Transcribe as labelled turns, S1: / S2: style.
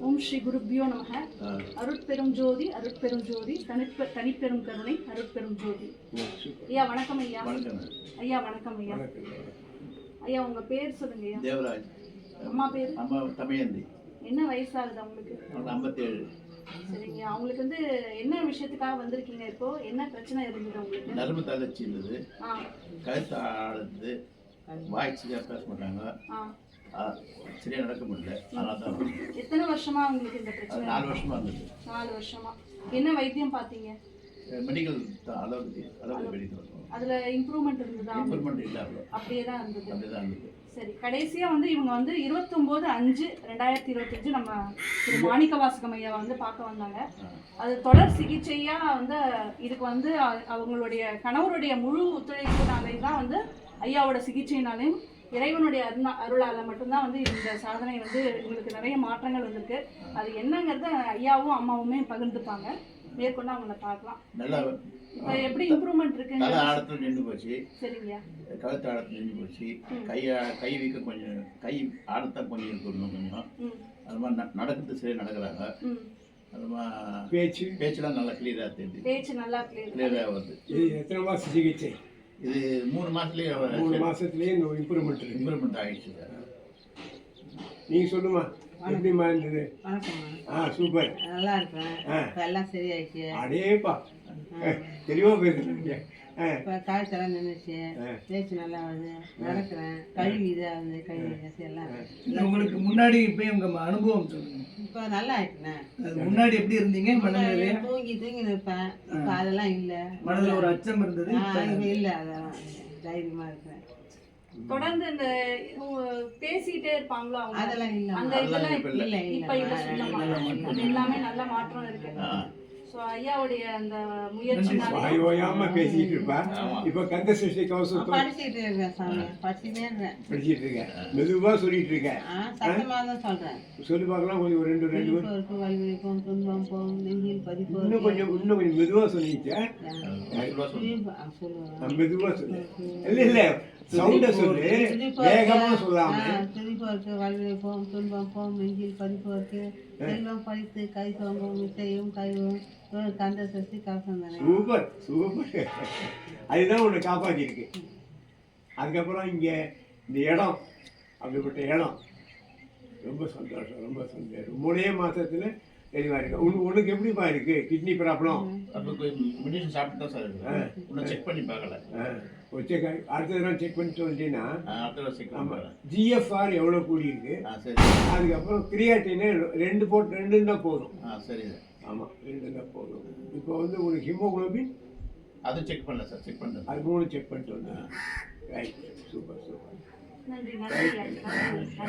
S1: ஓம் ஸ்ரீ குருப்பியோ நமக. அருட்பெரும் ஜோதி அருட்பெரும் ஜோதி தனிப்பெ தனிப்பெரும் கருணை அருட்பெரும் ஜோதி ஐயா வணக்கம் ஐயா ஐயா வணக்கம் ஐயா ஐயா உங்க பேர் சொல்லுங்க ஐயா
S2: தேவராஜ்
S1: அம்மா பேர்
S2: அம்மா தமையந்தி
S1: என்ன வயசாகுது அவங்களுக்கு
S2: அவங்களுக்கு ஐம்பத்தேழு
S1: சரிங்க அவங்களுக்கு வந்து என்ன விஷயத்துக்காக வந்திருக்கீங்க இப்போ என்ன பிரச்சனை இருந்தது உங்களுக்கு
S2: நரம்பு தளர்ச்சி இருந்தது கழுத்து ஆடுது வாய் சரியாக பேச மாட்டாங்க
S1: ஆ
S2: ஆ, சரியா நடக்க முடியல. அதனால தான் வந்தேன்.
S1: எத்தனை வருஷமா உங்களுக்கு இந்த பிரச்சனை
S2: நாலு வருஷமா இருந்தது.
S1: நாலு வருஷமா. என்ன வைத்தியம் பார்த்தீங்க?
S2: மெடிக்கல் அளவுக்கு அளவுக்கு மெடிக்கல்
S1: அதுல இம்ப்ரூவ்மெண்ட் இருந்ததா?
S2: இம்ப்ரூவ்மெண்ட் இல்லை
S1: அப்படியே தான் இருந்தது.
S2: அப்படி தான் இருந்தது.
S1: சரி கடைசியா வந்து இவங்க வந்து இருபத்தொம்போது அஞ்சு ரெண்டாயிரத்தி இருபத்தஞ்சு நம்ம திரு மாணிக்க வாசகம் ஐயா வந்து பார்க்க வந்தாங்க. அது தொடர் சிகிச்சையா வந்து இதுக்கு வந்து அவங்களுடைய கணவருடைய முழு ஒத்துழைப்புனாலே தான் வந்து ஐயாவோட சிகிச்சைனாலையும் இறைவனுடைய அருணா அருளால மட்டும்தான் வந்து இந்த சாதனை வந்து உங்களுக்கு நிறைய மாற்றங்கள் வந்திருக்கு. அது என்னங்கிறத ஐயாவும் அம்மாவுமே பகிர்ந்துப்பாங்க. மேற்கொண்டு அவங்கள பார்க்கலாம்.
S2: நல்லா
S1: இப்போ எப்படி இம்ப்ரூவ்மெண்ட் இருக்குங்க?
S2: தலை ஆழத்தில் நின்று போச்சு.
S1: சரிங்கய்யா
S2: கழுத்து ஆழத்தில் நின்று போச்சு. கை கை வீக்க கொஞ்சம் கை ஆழத்தான் கொஞ்சம் இருக்கு இன்னும் கொஞ்சம். அது மாதிரி நடக்கிறது சரியாக நடக்கிறாங்க.
S3: பேச்சு.
S2: பேச்செல்லாம் நல்லா கிளியராக தெரியுது.
S1: பேச்சு நல்லா கிளியர்
S2: கிளியராக வருது.
S3: இது எத்தனை மாசம் சிகிச்சை?
S2: இது மூணு மாதத்துலேயே
S3: மூணு மாசத்துலயே இந்த இம்ப்ரூவ்மெண்ட் இருக்கு.
S2: இம்ப்ரூவ்மெண்ட் ஆகிடுச்சு சார்
S3: நீங்க சொல்லுமா எப்படிமா இருந்தது? ஆ சூப்பர்.
S4: நல்லா இருக்கேன். எல்லாம் சரியாயிடுச்சு.
S3: அடேப்பா. தெளிவா பேசுறீங்க ஆ.
S4: இப்போ காய்ச்சலாம் நின்றுச்சு
S3: ஆ.
S4: பேச்சு நல்லா வருது. நடக்கிறேன். கழுவி இதாகுது கழுவி எல்லாம்.
S5: உங்களுக்கு முன்னாடி இப்போ உங்க அனுபவம் சொல்லுங்க.
S4: இப்போ நல்லா ஆயிட்டுனே
S5: அது முன்னாடி எப்படி இருந்தீங்க?
S4: தூங்கி தூங்கி நிற்பேன் இப்போ அதெல்லாம் இல்லை.
S5: மனதில் ஒரு அச்சம் இருந்தது?
S4: இல்லை அதெல்லாம் தைரியமாக இருக்கிறேன்.
S1: தொடர்ந்து இந்த பேசிட்டே இருப்பாங்களோ அவங்க?
S4: அதெல்லாம் இல்லை.
S1: அந்த இதெல்லாம்
S2: இல்ல.
S1: இப்ப எல்லாமே நல்ல மாற்றம் இருக்கு. ஐயாவுடைய அந்த
S3: ஓயாம பேசிட்டு இருப்பா. இப்ப கந்த கவசம்
S4: இருக்கேன் சாமி. படிச்சுட்டே இருக்கேன்
S3: படிச்சிட்டு இருக்க மெதுவா சொல்லிட்டு இருக்க
S4: ஆ சத்தமாக தான் சொல்கிறேன்
S3: சொல்லி பார்க்கலாம். கொஞ்சம் ஒரு ரெண்டு ரெண்டு பேர்
S4: இருக்கு வலிவலிக்கும் துன்பம் போகும் நெஞ்சில் பதிப்பு
S3: இன்னும் கொஞ்சம் இன்னும் கொஞ்சம் மெதுவா சொல்லிட்டு
S2: சொல்லுவா சொல்லு.
S4: சொல்லுவேன்
S3: மெதுவா சொல்லு. இல்ல இல்ல. சவுண்ட சொல்லு. வேகமா சொல்லாம.
S4: துடிப்போருக்கு வலிவைப்போம் துன்பம் போம் நெஞ்சில் பதிப்போருக்கு செல்வம் பறித்து கை தோங்கும் மிட்டையும் கைவும் ஒரு கந்த சக்தி கவசம் தானே
S3: சூப்பர் சூப்பர். அதுதான் உன்னை காப்பாத்திருக்கு அதுக்கப்புறம் இங்க இந்த இடம் அப்படிப்பட்ட இடம். ரொம்ப சந்தோஷம் ரொம்ப சந்தோஷம். மூணே மாசத்துல தெளிவா இருக்கு. உனக்கு உனக்கு எப்படிப்பா இருக்கு? கிட்னி ப்ராப்ளம்
S2: அப்போ மெடிசன் சாப்பிட்டு தான் சார் இருக்கு. செக் பண்ணி பார்க்கல.
S3: செக் அடுத்த தடவை செக் பண்ணிட்டு வந்துட்டீங்கன்னா
S2: ஆ, அடுத்த தடவை செக் பண்ணி
S3: ஆமா
S2: பார்க்கல.
S3: ஜிஎஃப்ஆர் எவ்வளோ கூடி இருக்கு
S2: ஆ சரி
S3: அதுக்கப்புறம் கிரியாட்டினு ரெண்டு போட்டு ரெண்டு தான் போதும்.
S2: ஆ சரி
S3: ஆமாம் ரெண்டு தான் போதும். இப்போ வந்து உனக்கு ஹிமோகுளோபின்
S2: அதுவும் செக் பண்ணல சார் செக் பண்ணுறேன்
S3: அது மூணு செக் பண்ணிட்டு வந்தேன் ரைட் சூப்பர் சூப்பர்